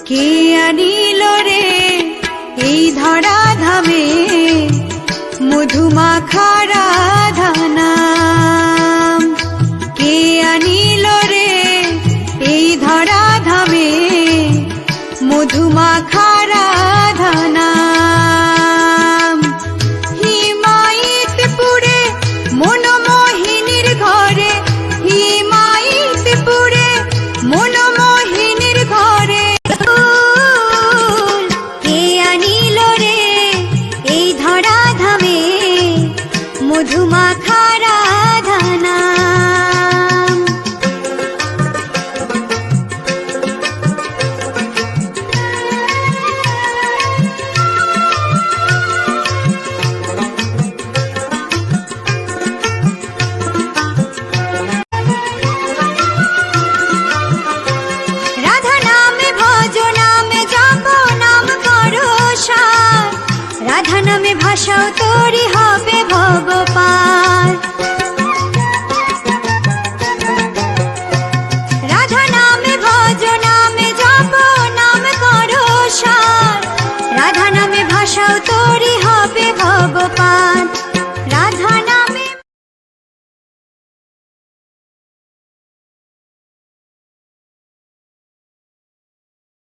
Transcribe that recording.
কে আনিল রে এই ধরা ধামে? মধুমাখা রাধানাম কে আনিল রে এই ধরা ধামে? মধুমাখা মধুমাখা ভাষাও তৈরি হবে ভগবান।